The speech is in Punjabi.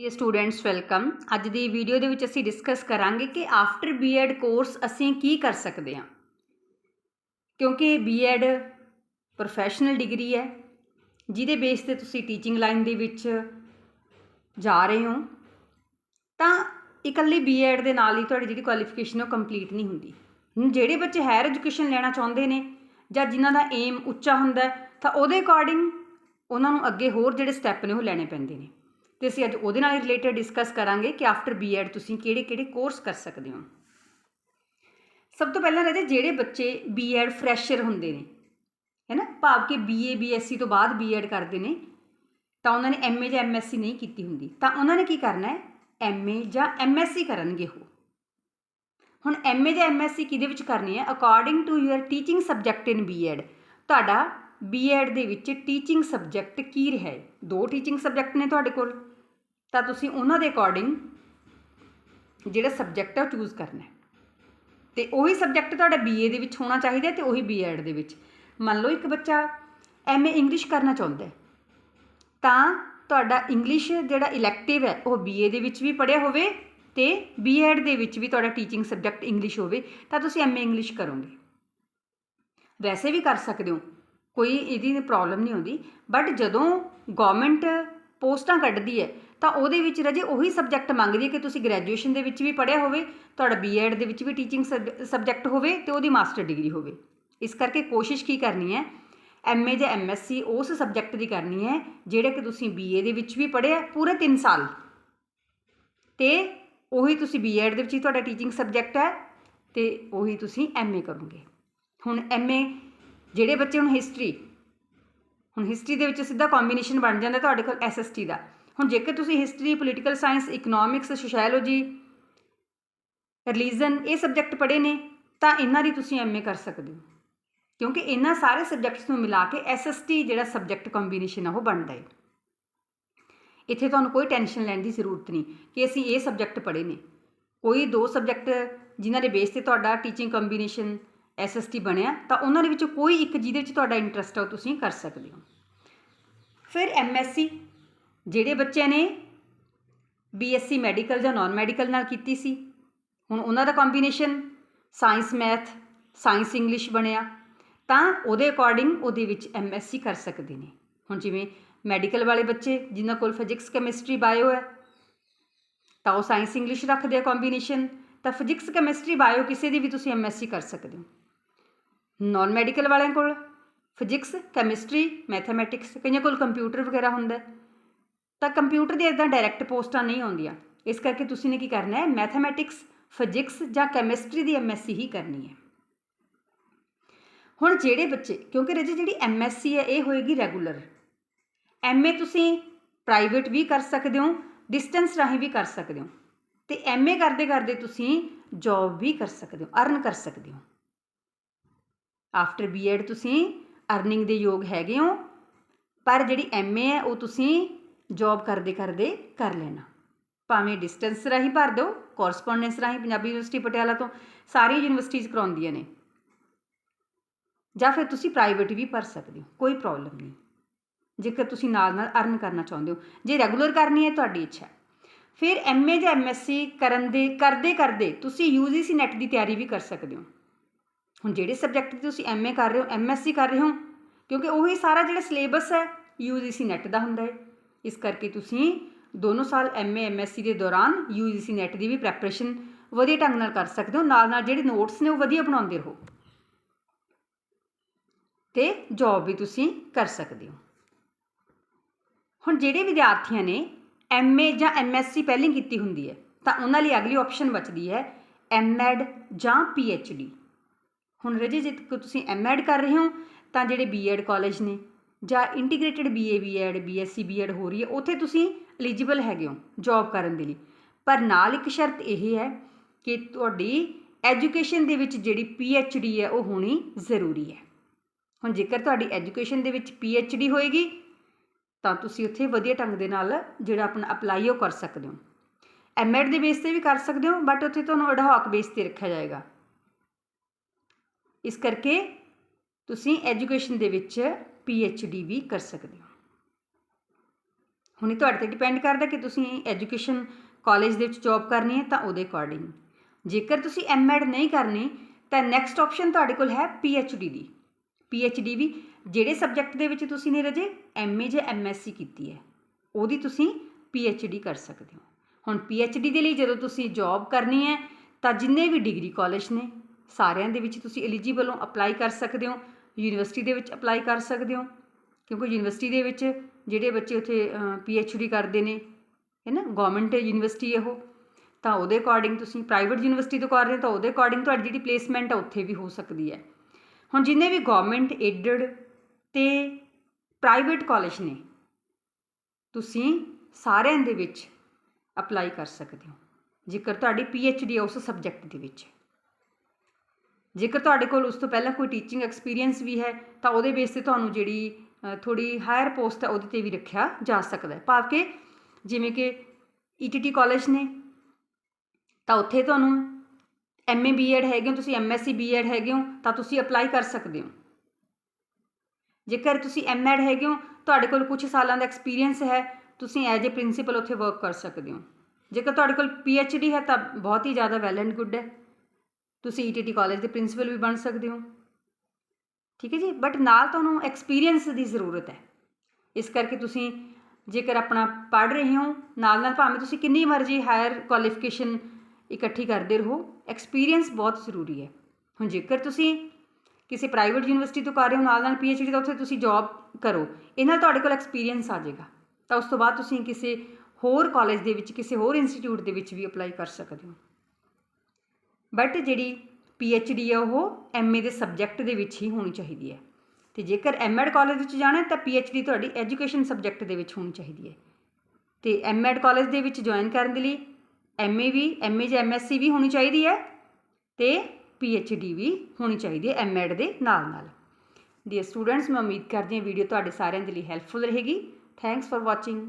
ਇਹ ਸਟੂਡੈਂਟਸ ਵੈਲਕਮ ਅੱਜ ਦੀ ਵੀਡੀਓ ਦੇ ਵਿੱਚ ਅਸੀਂ ਡਿਸਕਸ ਕਰਾਂਗੇ ਕਿ ਆਫਟਰ ਬੀਐਡ ਕੋਰਸ ਅਸੀਂ ਕੀ ਕਰ ਸਕਦੇ ਹਾਂ। ਕਿਉਂਕਿ ਬੀਐਡ ਪ੍ਰੋਫੈਸ਼ਨਲ ਡਿਗਰੀ ਹੈ, ਜਿਹਦੇ ਬੇਸ ਤੇ ਤੁਸੀਂ ਟੀਚਿੰਗ ਲਾਈਨ ਦੇ ਵਿੱਚ ਜਾ ਰਹੇ ਹੋ, ਤਾਂ ਇਕੱਲੀ ਬੀਐਡ ਦੇ ਨਾਲ ਹੀ ਤੁਹਾਡੀ ਜਿਹੜੀ ਕੁਆਲੀਫਿਕੇਸ਼ਨ ਉਹ ਕੰਪਲੀਟ ਨਹੀਂ ਹੁੰਦੀ। ਹੁਣ ਜਿਹੜੇ ਬੱਚੇ ਹਾਇਰ ਐਜੂਕੇਸ਼ਨ ਲੈਣਾ ਚਾਹੁੰਦੇ ਨੇ, ਜਾਂ ਜਿਨ੍ਹਾਂ ਦਾ ਏਮ ਉੱਚਾ ਹੁੰਦਾ ਤਾਂ ਉਹਦੇ ਅਕੋਰਡਿੰਗ ਉਹਨਾਂ ਨੂੰ ਅੱਗੇ ਹੋਰ ਜਿਹੜੇ ਸਟੈਪ ਨੇ ਉਹ ਲੈਣੇ ਪੈਂਦੇ ਨੇ। ਤੇ ਅਸੀਂ ਅੱਜ ਉਹਦੇ ਨਾਲ ਰਿਲੇਟਡ ਡਿਸਕਸ ਕਰਾਂਗੇ ਕਿ ਆਫਟਰ ਬੀਐਡ ਤੁਸੀਂ ਕਿਹੜੇ-ਕਿਹੜੇ ਕੋਰਸ ਕਰ ਸਕਦੇ ਹੋ। ਸਭ ਤੋਂ ਪਹਿਲਾਂ ਰਾਜੇ ਜਿਹੜੇ ਬੱਚੇ ਬੀਐਡ ਫਰੈਸ਼ਰ ਹੁੰਦੇ ਨੇ ਹੈ ਨਾ ਭਾਵ ਕਿ ਬੀਏ ਬੀਐਸਸੀ ਤੋਂ ਬਾਅਦ ਬੀਐਡ ਕਰਦੇ ਨੇ, ਤਾਂ ਉਹਨਾਂ ਨੇ ਐਮਏ ਜਾਂ ਐਮਐਸਸੀ ਨਹੀਂ ਕੀਤੀ ਹੁੰਦੀ। ਤਾਂ ਉਹਨਾਂ ਨੇ ਕੀ ਕਰਨਾ ਹੈ? ਐਮਏ ਜਾਂ ਐਮਐਸਸੀ ਕਰਨਗੇ ਉਹ। ਹੁਣ ਐਮਏ ਜਾਂ ਐਮਐਸਸੀ ਕਿਹਦੇ ਵਿੱਚ ਕਰਨੀ ਹੈ? According to your teaching subject in BEd ਤੁਹਾਡਾ ਬੀਐਡ ਦੇ ਵਿੱਚ ਟੀਚਿੰਗ ਸਬਜੈਕਟ ਕੀ ਰਿਹਾ ਹੈ? ਦੋ ਟੀਚਿੰਗ ਸਬਜੈਕਟ ਨੇ ਤੁਹਾਡੇ ਕੋਲ। ਤਾਂ ਤੁਸੀਂ ਉਹਨਾਂ ਦੇ ਅਕੋਰਡਿੰਗ ਜਿਹੜਾ ਸਬਜੈਕਟ ਹੈ ਉਹ ਚੂਜ਼ ਕਰਨਾ ਹੈ। ਤੇ ਉਹੀ ਸਬਜੈਕਟ ਤੁਹਾਡਾ ਬੀਏ ਦੇ ਵਿੱਚ ਹੋਣਾ ਚਾਹੀਦਾ ਤੇ ਉਹੀ ਬੀਐਡ ਦੇ ਵਿੱਚ। ਮੰਨ ਲਓ ਇੱਕ ਬੱਚਾ ਐਮਏ ਇੰਗਲਿਸ਼ ਕਰਨਾ ਚਾਹੁੰਦਾ ਹੈ, ਤਾਂ ਤੁਹਾਡਾ ਇੰਗਲਿਸ਼ ਜਿਹੜਾ ਇਲੈਕਟਿਵ ਹੈ, ਉਹ ਬੀਏ ਦੇ ਵਿੱਚ ਵੀ ਪੜ੍ਹਿਆ ਹੋਵੇ ਤੇ ਬੀਐਡ ਦੇ ਵਿੱਚ ਵੀ ਤੁਹਾਡਾ ਟੀਚਿੰਗ ਸਬਜੈਕਟ ਇੰਗਲਿਸ਼ ਹੋਵੇ, ਤਾਂ ਤੁਸੀਂ ਐਮਏ ਇੰਗਲਿਸ਼ ਕਰੋਗੇ। ਵੈਸੇ ਵੀ ਕਰ ਸਕਦੇ ਹੋ, ਕੋਈ ਇਹਦੀ ਪ੍ਰੋਬਲਮ ਨਹੀਂ ਹੁੰਦੀ ਬਟ ਜਦੋਂ ਗਵਰਨਮੈਂਟ ਪੋਸਟਾਂ ਕੱਢਦੀ ਹੈ ਤਾਂ ਉਹਦੇ ਵਿੱਚ ਰਜੇ ਉਹੀ ਸਬਜੈਕਟ ਮੰਗਦੀ ਹੈ ਕਿ ਤੁਸੀਂ ਗ੍ਰੈਜੂਏਸ਼ਨ ਦੇ ਵਿੱਚ ਵੀ ਪੜ੍ਹਿਆ ਹੋਵੇ, ਤੁਹਾਡਾ ਬੀਐਡ ਦੇ ਵਿੱਚ ਵੀ ਟੀਚਿੰਗ ਸਬਜੈਕਟ ਹੋਵੇ ਤੇ ਉਹਦੀ ਮਾਸਟਰ ਡਿਗਰੀ ਹੋਵੇ। ਇਸ ਕਰਕੇ ਕੋਸ਼ਿਸ਼ ਕੀ ਕਰਨੀ ਹੈ? ਐਮਏ ਜਾਂ ਐਮਐਸਸੀ ਉਸ ਸਬਜੈਕਟ ਦੀ ਕਰਨੀ ਹੈ, ਜਿਹੜੇ ਕਿ ਤੁਸੀਂ ਬੀਏ ਦੇ ਵਿੱਚ ਵੀ ਪੜ੍ਹਿਆ ਪੂਰੇ 3 ਸਾਲ। ਤੇ ਉਹੀ ਤੁਸੀਂ ਬੀਐਡ ਦੇ ਵਿੱਚ ਹੀ ਤੁਹਾਡਾ ਟੀਚਿੰਗ ਸਬਜੈਕਟ ਹੈ ਤੇ ਉਹੀ ਤੁਸੀਂ ਐਮਏ ਕਰੋਗੇ। ਹੁਣ ਐਮਏ ਜਿਹੜੇ ਬੱਚੇ ਹੁਣ ਹਿਸਟਰੀ ਹੁਣ ਹਿਸਟਰੀ ਦੇ ਵਿੱਚ ਸਿੱਧਾ ਕੰਬੀਨੇਸ਼ਨ ਬਣ ਜਾਂਦਾ ਤੁਹਾਡੇ ਕੋਲ ਐਸਐਸਟੀ ਦਾ। ਹੁਣ ਜੇਕਰ ਤੁਸੀਂ history political science economics sociology religion ਇਹ ਸਬਜੈਕਟ ਪੜ੍ਹੇ ਨੇ, ਤਾਂ ਇਹਨਾਂ ਦੀ ਤੁਸੀਂ ਐਮਏ ਕਰ ਸਕਦੇ ਹੋ। ਕਿਉਂਕਿ ਇਹਨਾਂ ਸਾਰੇ ਸਬਜੈਕਟਸ ਨੂੰ ਮਿਲਾ ਕੇ ਐਸਐਸਟੀ ਜਿਹੜਾ ਸਬਜੈਕਟ ਕੰਬੀਨੇਸ਼ਨ ਆ, ਉਹ ਬਣਦਾ ਹੈ ਇੱਥੇ ਤੁਹਾਨੂੰ ਕੋਈ ਟੈਨਸ਼ਨ ਲੈਣ ਦੀ ਜ਼ਰੂਰਤ ਨਹੀਂ ਕਿ ਅਸੀਂ ਇਹ ਸਬਜੈਕਟ ਪੜ੍ਹੇ ਨੇ। ਕੋਈ ਦੋ ਸਬਜੈਕਟ ਜਿਨ੍ਹਾਂ ਦੇ ਬੇਸ ਤੇ ਤੁਹਾਡਾ ਟੀਚਿੰਗ ਕੰਬੀਨੇਸ਼ਨ ਐਸਐਸਟੀ ਬਣਿਆ, ਤਾਂ ਉਹਨਾਂ ਦੇ ਵਿੱਚੋਂ ਕੋਈ ਇੱਕ ਜਿਹਦੇ ਵਿੱਚ ਤੁਹਾਡਾ ਇੰਟਰਸਟ ਆ, ਉਹ ਤੁਸੀਂ ਕਰ ਸਕਦੇ ਹੋ। ਫਿਰ ਐਮਐਸਸੀ ਜਿਹੜੇ ਬੱਚਿਆਂ ਨੇ ਬੀਐਸਸੀ ਮੈਡੀਕਲ ਜਾਂ ਨਾਨ ਮੈਡੀਕਲ ਨਾਲ ਕੀਤੀ ਸੀ, ਹੁਣ ਉਹਨਾਂ ਦਾ combination science math science English ਬਣਿਆ, ਤਾਂ ਉਹਦੇ ਅਕੋਰਡਿੰਗ ਉਹਦੇ ਵਿੱਚ ਐਮਐਸਸੀ ਕਰ ਸਕਦੇ ਨੇ ਹੁਣ ਜਿਵੇਂ ਮੈਡੀਕਲ ਵਾਲੇ ਬੱਚੇ ਜਿਨ੍ਹਾਂ ਕੋਲ ਫਿਜ਼ਿਕਸ ਕੈਮਿਸਟਰੀ ਬਾਇਓ ਹੈ, ਤਾਂ ਉਹ ਸਾਇੰਸ ਇੰਗਲਿਸ਼ ਰੱਖਦੇ ਆ ਕੰਬੀਨੇਸ਼ਨ ਤਾਂ ਫਿਜ਼ਿਕਸ ਕੈਮਿਸਟਰੀ ਬਾਇਓ ਕਿਸੇ ਦੀ ਵੀ ਤੁਸੀਂ ਐਮਐਸਸੀ ਕਰ ਸਕਦੇ ਹੋ ਨਾਨ ਮੈਡੀਕਲ ਵਾਲਿਆਂ ਕੋਲ ਫਿਜ਼ਿਕਸ ਕੈਮਿਸਟਰੀ ਮੈਥਮੈਟਿਕਸ ਕਈਆਂ ਕੋਲ ਕੰਪਿਊਟਰ ਵਗੈਰਾ ਹੁੰਦਾ ਹੈ। ਤਾਂ ਕੰਪਿਊਟਰ ਦੀਆਂ ਇਦਾਂ ਡਾਇਰੈਕਟ ਪੋਸਟਾਂ ਨਹੀਂ ਆਉਂਦੀਆਂ। ਇਸ ਕਰਕੇ ਤੁਸੀਂ ਨੇ ਕੀ ਕਰਨਾ ਹੈ? ਮੈਥਮੈਟਿਕਸ ਫਿਜ਼ਿਕਸ ਜਾਂ ਕੈਮਿਸਟਰੀ ਦੀ ਐਮਐਸਸੀ ਹੀ ਕਰਨੀ ਹੈ। ਹੁਣ ਜਿਹੜੇ ਬੱਚੇ, ਕਿਉਂਕਿ ਰਜੇ ਜਿਹੜੀ ਐਮਐਸਸੀ ਹੈ, ਇਹ ਹੋਏਗੀ ਰੈਗੂਲਰ ਐਮਏ ਤੁਸੀਂ ਪ੍ਰਾਈਵੇਟ ਵੀ ਕਰ ਸਕਦੇ ਹੋ ਡਿਸਟੈਂਸ ਰਾਹੀਂ ਵੀ ਕਰ ਸਕਦੇ ਹੋ। ਤੇ ਐਮਏ ਕਰਦੇ ਕਰਦੇ ਤੁਸੀਂ ਜੌਬ ਵੀ ਕਰ ਸਕਦੇ ਹੋ ਅਰਨ ਕਰ ਸਕਦੇ ਹੋ। ਆਫਟਰ ਬੀਐਡ ਤੁਸੀਂ ਅਰਨਿੰਗ ਦੇ ਯੋਗ ਹੈਗੇ ਹੋ, ਪਰ ਜਿਹੜੀ ਐਮਏ ਹੈ, ਉਹ ਤੁਸੀਂ ਜੌਬ ਕਰਦੇ ਕਰਦੇ ਕਰ ਲੈਣਾ। ਭਾਵੇਂ ਡਿਸਟੈਂਸ ਰਾਹੀਂ ਭਰ ਦਿਓ ਕੋਰਸਪੋਂਡੈਂਸ ਰਾਹੀਂ, ਪੰਜਾਬੀ ਯੂਨੀਵਰਸਿਟੀ ਪਟਿਆਲਾ ਤੋਂ ਸਾਰੀ ਯੂਨੀਵਰਸਿਟੀਜ਼ ਕਰਾਉਂਦੀਆਂ ਨੇ। ਜਾਂ ਫਿਰ ਤੁਸੀਂ ਪ੍ਰਾਈਵੇਟ ਵੀ ਭਰ ਸਕਦੇ ਹੋ, ਕੋਈ ਪ੍ਰੋਬਲਮ ਨਹੀਂ। ਜੇਕਰ ਤੁਸੀਂ ਨਾਲ ਨਾਲ ਅਰਨ ਕਰਨਾ ਚਾਹੁੰਦੇ ਹੋ, ਜੇ ਰੈਗੂਲਰ ਕਰਨੀ ਹੈ, ਤੁਹਾਡੀ ਇੱਛਾ ਫਿਰ ਐਮਏ ਜਾਂ ਐਮਐਸਸੀ ਕਰਨ ਦੇ, ਕਰਦੇ ਕਰਦੇ ਤੁਸੀਂ ਯੂਜੀਸੀ ਨੈਟ ਦੀ ਤਿਆਰੀ ਵੀ ਕਰ ਸਕਦੇ ਹੋ। ਹੁਣ ਜਿਹੜੇ ਸਬਜੈਕਟ ਦੀ ਤੁਸੀਂ ਐਮਏ ਕਰ ਰਹੇ ਹੋ ਐਮਐਸਸੀ ਕਰ ਰਹੇ ਹੋ, ਕਿਉਂਕਿ ਉਹੀ ਸਾਰਾ ਜਿਹੜਾ ਸਿਲੇਬਸ ਹੈ ਯੂਜੀਸੀ ਨੈਟ ਦਾ ਹੁੰਦਾ ਹੈ। ਇਸ ਕਰਕੇ ਤੁਸੀਂ ਦੋਨੋਂ ਸਾਲ ਐਮਏ ਐਮਐਸਸੀ ਦੇ ਦੌਰਾਨ ਯੂਜੀਸੀ ਨੈਟ ਦੀ ਵੀ ਪ੍ਰੈਪਰੇਸ਼ਨ ਵਧੀਆ ਢੰਗ ਨਾਲ ਕਰ ਸਕਦੇ ਹੋ। ਨਾਲ ਨਾਲ ਜਿਹੜੇ ਨੋਟਸ ਨੇ ਉਹ ਵਧੀਆ ਬਣਾਉਂਦੇ ਰਹੋ। ਤੇ ਜੌਬ ਵੀ ਤੁਸੀਂ ਕਰ ਸਕਦੇ ਹੋ। ਹੁਣ ਜਿਹੜੇ ਵਿਦਿਆਰਥੀਆਂ ਨੇ ਐਮਏ ਜਾਂ ਐਮਐਸਸੀ ਪਹਿਲਾਂ ਕੀਤੀ ਹੁੰਦੀ ਹੈ, ਤਾਂ ਉਹਨਾਂ ਲਈ ਅਗਲੀ ਆਪਸ਼ਨ ਬਚਦੀ ਹੈ ਐਮਐਡ ਜਾਂ ਪੀਐਚਡੀ ਹੁਣ ਰਜੇ, ਜੇ ਤੁਸੀਂ ਐਮਐਡ ਕਰ ਰਹੇ ਹੋ, ਤਾਂ ਜਿਹੜੇ ਬੀਐਡ ਕਾਲਜ ਨੇ ਜਾਂ integrated BA BEd BSc BEd ਹੋ ਰਹੀ ਹੈ, ਉੱਥੇ ਤੁਸੀਂ ਐਲੀਜੀਬਲ ਹੈਗੇ ਹੋ ਜੌਬ ਕਰਨ ਦੇ ਲਈ। ਪਰ ਨਾਲ ਇੱਕ ਸ਼ਰਤ ਇਹ ਹੈ ਕਿ ਤੁਹਾਡੀ ਐਜੂਕੇਸ਼ਨ ਦੇ ਵਿੱਚ ਜਿਹੜੀ ਪੀਐਚਡੀ ਹੈ, ਉਹ ਹੋਣੀ ਜ਼ਰੂਰੀ ਹੈ। ਹੁਣ ਜੇਕਰ ਤੁਹਾਡੀ ਐਜੂਕੇਸ਼ਨ ਦੇ ਵਿੱਚ ਪੀਐਚਡੀ ਹੋਏਗੀ, ਤਾਂ ਤੁਸੀਂ ਉੱਥੇ ਵਧੀਆ ਢੰਗ ਦੇ ਨਾਲ ਜਿਹੜਾ ਆਪਣਾ ਅਪਲਾਈ ਉਹ ਕਰ ਸਕਦੇ ਹੋ। ਐਮਐਡ ਦੇ ਬੇਸ ਤੇ ਵੀ ਕਰ ਸਕਦੇ ਹੋ ਬਟ ਉੱਥੇ ਤੁਹਾਨੂੰ ਅਡਹੌਕ ਬੇਸ ਤੇ ਰੱਖਿਆ ਜਾਏਗਾ। ਇਸ ਕਰਕੇ ਤੁਸੀਂ ਐਜੂਕੇਸ਼ਨ ਦੇ ਵਿੱਚ ਪੀ ਐੱਚ ਡੀ ਵੀ ਕਰ ਸਕਦੇ ਹੋ। ਹੁਣ ਇਹ ਤੁਹਾਡੇ ਤੇ ਡਿਪੈਂਡ ਕਰਦਾ ਕਿ ਤੁਸੀਂ ਐਜੂਕੇਸ਼ਨ ਕਾਲਜ ਦੇ ਵਿੱਚ ਜੌਬ ਕਰਨੀ ਹੈ ਤਾਂ ਉਹਦੇ ਅਕੋਰਡਿੰਗ ਜੇਕਰ ਤੁਸੀਂ ਐਮਐਡ ਨਹੀਂ ਕਰਨੀ, ਤਾਂ ਨੈਕਸਟ ਆਪਸ਼ਨ ਤੁਹਾਡੇ ਕੋਲ ਹੈ ਪੀ ਐੱਚ ਡੀ ਦੀ। ਪੀ ਐੱਚ ਡੀ ਵੀ ਜਿਹੜੇ ਸਬਜੈਕਟ ਦੇ ਵਿੱਚ ਤੁਸੀਂ ਨੇ ਰਜੇ ਐਮਏ ਜਾਂ ਐਮਐਸਸੀ ਕੀਤੀ ਹੈ, ਉਹਦੀ ਤੁਸੀਂ ਪੀ ਐੱਚ ਡੀ ਕਰ ਸਕਦੇ ਹੋ। ਹੁਣ ਪੀ ਐੱਚ ਡੀ ਦੇ ਲਈ ਜਦੋਂ ਤੁਸੀਂ ਜੌਬ ਕਰਨੀ ਹੈ, ਤਾਂ ਜਿੰਨੇ ਵੀ ਡਿਗਰੀ ਕਾਲਜ ਨੇ, ਸਾਰਿਆਂ ਦੇ ਵਿੱਚ ਤੁਸੀਂ ਐਲੀਜੀਬਲ ਹੋ ਅਪਲਾਈ ਕਰ ਸਕਦੇ ਹੋ। ਯੂਨੀਵਰਸਿਟੀ ਦੇ ਵਿੱਚ ਅਪਲਾਈ ਕਰ ਸਕਦੇ ਹੋ, ਕਿਉਂਕਿ ਯੂਨੀਵਰਸਿਟੀ ਦੇ ਵਿੱਚ ਜਿਹੜੇ ਬੱਚੇ ਉੱਥੇ ਪੀ ਐੱਚ ਡੀ ਕਰਦੇ ਨੇ, ਹੈ ਨਾ ਗਵਰਨਮੈਂਟ ਯੂਨੀਵਰਸਿਟੀ ਹੈ ਉਹ, ਤਾਂ ਉਹਦੇ ਅਕੋਰਡਿੰਗ ਤੁਸੀਂ ਪ੍ਰਾਈਵੇਟ ਯੂਨੀਵਰਸਿਟੀ ਤੋਂ ਕਰ ਰਹੇ ਹੋ, ਤਾਂ ਉਹਦੇ ਅਕੋਰਡਿੰਗ ਤੁਹਾਡੀ ਜਿਹੜੀ ਪਲੇਸਮੈਂਟ ਆ ਉੱਥੇ ਵੀ ਹੋ ਸਕਦੀ ਹੈ। ਹੁਣ ਜਿੰਨੇ ਵੀ ਗਵਰਨਮੈਂਟ ਏਡਡ ਤੇ ਪ੍ਰਾਈਵੇਟ ਕਾਲਜ ਨੇ, ਤੁਸੀਂ ਸਾਰਿਆਂ ਦੇ ਵਿੱਚ ਅਪਲਾਈ ਕਰ ਸਕਦੇ ਹੋ, ਜੇਕਰ ਤੁਹਾਡੀ ਪੀ ਪੀਐਚਡੀ ਹੈ ਉਸ ਸਬਜੈਕਟ ਦੇ ਵਿੱਚ। ਜੇਕਰ ਤੁਹਾਡੇ ਕੋਲ ਉਸ ਤੋਂ ਪਹਿਲਾਂ ਕੋਈ ਟੀਚਿੰਗ ਐਕਸਪੀਰੀਅੰਸ ਵੀ ਹੈ, ਤਾਂ ਉਹਦੇ ਬੇਸ ਤੇ ਤੁਹਾਨੂੰ ਜਿਹੜੀ ਥੋੜੀ ਹਾਇਰ ਪੋਸਟ ਹੈ, ਉਹਦੇ ਤੇ ਵੀ ਰੱਖਿਆ ਜਾ ਸਕਦਾ ਹੈ। ਭਾਵ ਕਿ ਜਿਵੇਂ ਕਿ ਈਟੀਟੀ ਕਾਲਜ ਨੇ, ਤਾਂ ਉੱਥੇ ਤੁਹਾਨੂੰ ਐਮਏ ਬੀਐਡ ਹੈਗੇ ਹੋ, ਤੁਸੀਂ ਐਮਐਸਸੀ ਬੀਐਡ ਹੈਗੇ ਹੋ, ਤਾਂ ਤੁਸੀਂ ਅਪਲਾਈ ਕਰ ਸਕਦੇ ਹੋ। ਜੇਕਰ ਤੁਸੀਂ ਐਮਐਡ ਹੈਗੇ ਹੋ, ਤੁਹਾਡੇ ਕੋਲ ਕੁਝ ਸਾਲਾਂ ਦਾ ਐਕਸਪੀਰੀਅੰਸ ਹੈ, ਤੁਸੀਂ ਐਜ਼ ਅ ਪ੍ਰਿੰਸੀਪਲ ਉੱਥੇ ਵਰਕ ਕਰ ਸਕਦੇ ਹੋ। ਜੇਕਰ ਤੁਹਾਡੇ ਕੋਲ ਪੀਐਚਡੀ ਹੈ, ਤਾਂ ਬਹੁਤ ਹੀ ਜ਼ਿਆਦਾ ਵੈਲ ਐਂਡ ਗੁੱਡ ਹੈ। ਤੁਸੀਂ ਈਟੀਟੀ ਕਾਲਜ ਦੇ ਪ੍ਰਿੰਸੀਪਲ ਵੀ ਬਣ ਸਕਦੇ ਹੋ। ਠੀਕ ਹੈ ਜੀ? ਬਟ ਨਾਲ ਤੁਹਾਨੂੰ ਐਕਸਪੀਰੀਅੰਸ ਦੀ ਜ਼ਰੂਰਤ ਹੈ। ਇਸ ਕਰਕੇ ਤੁਸੀਂ ਜੇਕਰ ਆਪਣਾ ਪੜ੍ਹ ਰਹੇ ਹੋ, ਨਾਲ ਨਾਲ ਭਾਵੇਂ ਤੁਸੀਂ ਕਿੰਨੀ ਮਰਜ਼ੀ ਹਾਇਰ ਕੁਆਲੀਫਿਕੇਸ਼ਨ ਇਕੱਠੀ ਕਰਦੇ ਰਹੋ ਐਕਸਪੀਰੀਅੰਸ ਬਹੁਤ ਜ਼ਰੂਰੀ ਹੈ। ਹੁਣ ਜੇਕਰ ਤੁਸੀਂ ਕਿਸੇ ਪ੍ਰਾਈਵੇਟ ਯੂਨੀਵਰਸਿਟੀ ਤੋਂ ਕਰ ਰਹੇ ਹੋ, ਨਾਲ ਨਾਲ ਪੀਐਚਡੀ ਦਾ ਉੱਥੇ ਤੁਸੀਂ ਜੌਬ ਕਰੋ, ਇਹਨਾਂ ਤੁਹਾਡੇ ਕੋਲ ਐਕਸਪੀਰੀਅੰਸ ਆ ਜਾਏਗਾ। ਤਾਂ ਉਸ ਤੋਂ ਬਾਅਦ ਤੁਸੀਂ ਕਿਸੇ ਹੋਰ ਕਾਲਜ ਦੇ ਵਿੱਚ, ਕਿਸੇ ਹੋਰ ਇੰਸਟੀਚਿਊਟ ਦੇ ਵਿੱਚ ਵੀ ਅਪਲਾਈ ਕਰ ਸਕਦੇ ਹੋ। ਬਟ ਜਿਹੜੀ ਪੀ ਐੱਚ ਡੀ ਹੈ ਉਹ ਐਮਏ ਦੇ ਸਬਜੈਕਟ ਦੇ ਵਿੱਚ ਹੀ ਹੋਣੀ ਚਾਹੀਦੀ ਹੈ। ਤੇ ਜੇਕਰ ਐਮਐਡ ਕਾਲਜ ਵਿੱਚ ਜਾਣਾ ਤਾਂ ਪੀ ਤਾਂ ਡੀ ਤੁਹਾਡੀ ਐਜੂਕੇਸ਼ਨ ਸਬਜੈਕਟ ਦੇ ਵਿੱਚ ਹੋਣੀ ਚਾਹੀਦੀ ਹੈ। ਤੇ ਐਮਐਡ ਕਾਲਜ ਦੇ ਵਿੱਚ ਜੁਆਇਨ ਕਰਨ ਦੇ ਲਈ ਐਮਏ ਵੀ ਐਮਏ ਜਾਂ ਐਮਐਸਸੀ ਵੀ ਹੋਣੀ ਚਾਹੀਦੀ ਹੈ ਤੇ ਡੀ ਵੀ ਹੋਣੀ ਚਾਹੀਦੀ ਹੈ ਐਮਐਡ ਦੇ ਨਾਲ ਨਾਲ। ਡੀਅਰ ਸਟੂਡੈਂਟਸ ਮੈਂ ਉਮੀਦ ਕਰਦੀ ਹਾਂ ਵੀਡੀਓ ਤੁਹਾਡੇ ਸਾਰਿਆਂ ਦੇ ਲਈ ਹੈਲਪਫੁਲ ਰਹੇਗੀ। Thanks for watching